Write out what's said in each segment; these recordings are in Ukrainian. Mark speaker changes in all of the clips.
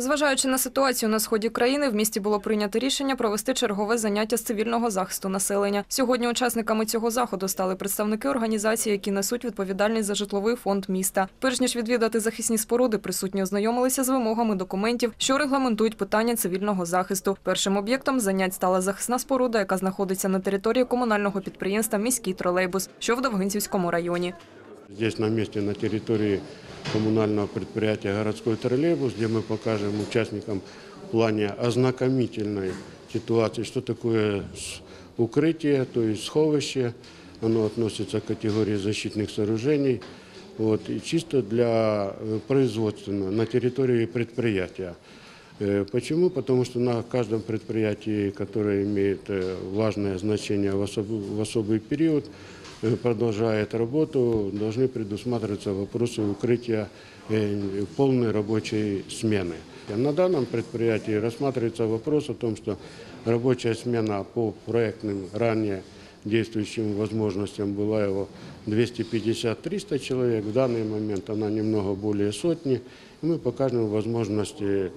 Speaker 1: Зважаючи на ситуацію на сході країни, в місті було прийнято рішення провести чергове заняття з цивільного захисту населення. Сьогодні учасниками цього заходу стали представники організацій, які несуть відповідальність за житловий фонд міста. Перш ніж відвідати захисні споруди, присутні ознайомилися з вимогами документів, що регламентують питання цивільного захисту. Першим об'єктом занять стала захисна споруда, яка знаходиться на території комунального підприємства Міський тролейбус, що в Довгинцівському районі.
Speaker 2: Здесь на месте, на территории коммунального предприятия «Городской троллейбус», где мы покажем участникам в плане ознакомительной ситуации, что такое с- укрытие, то есть сховище. Оно относится к категории защитных сооружений. Вот, и чисто для э, производственного на территории предприятия. Э, Почему? Потому что на каждом предприятии, которое имеет э, важное значение в особ- в особый период, э, продолжает работу, должны предусматриваться вопросы укрытия полной рабочей смены. На данном предприятии рассматривается вопрос о том, что рабочая смена по проектным ранее действующим возможностям была его 250-300 человек. В данный момент она немного более сотни. И мы покажем возможности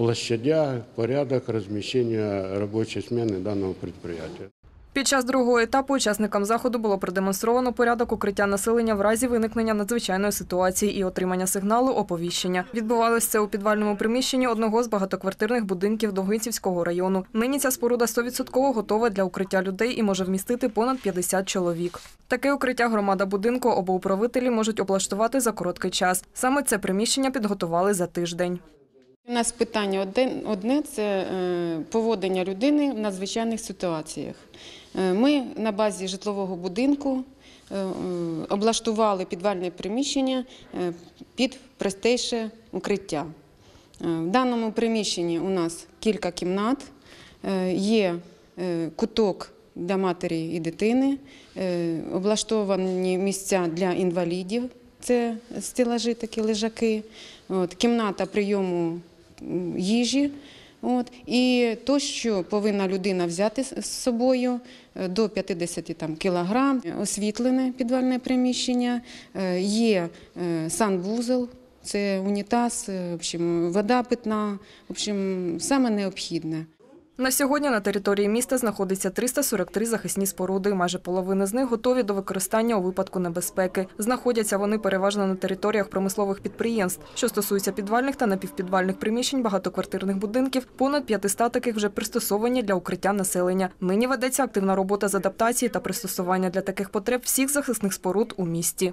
Speaker 2: площадя, порядок размещения рабочей смены данного предприятия.
Speaker 1: Під час другого етапу учасникам заходу було продемонстровано порядок укриття населення в разі виникнення надзвичайної ситуації і отримання сигналу оповіщення. Відбувалося це у підвальному приміщенні одного з багатоквартирних будинків Довгинцівського району. Нині ця споруда 100% готова для укриття людей і може вмістити понад 50 чоловік. Таке укриття громада будинку або управителі можуть облаштувати за короткий час. Саме це приміщення підготували за тиждень.
Speaker 3: У нас питання одне, це е, поводення людини в надзвичайних ситуаціях. Е, Ми на базі житлового будинку е, облаштували підвальне приміщення під простейше укриття. В даному приміщенні у нас кілька кімнат, є куток для матері і дитини, облаштовані місця для інвалідів, це стелажі, такі лежаки, кімната прийому їжі. От, і то, що повинна людина взяти з собою е, до 50 там, кілограм, освітлене підвальне приміщення, е, є е, санвузол, це унітаз, е, в общем, вода питна, в общем, саме необхідне.
Speaker 1: На сьогодні на території міста знаходиться 343 захисні споруди. Майже половина з них готові до використання у випадку небезпеки. Знаходяться вони переважно на територіях промислових підприємств. Що стосується підвальних та напівпідвальних приміщень багатоквартирних будинків, понад 500 таких вже пристосовані для укриття населення. Нині ведеться активна робота з адаптації та пристосування для таких потреб всіх захисних споруд у місті.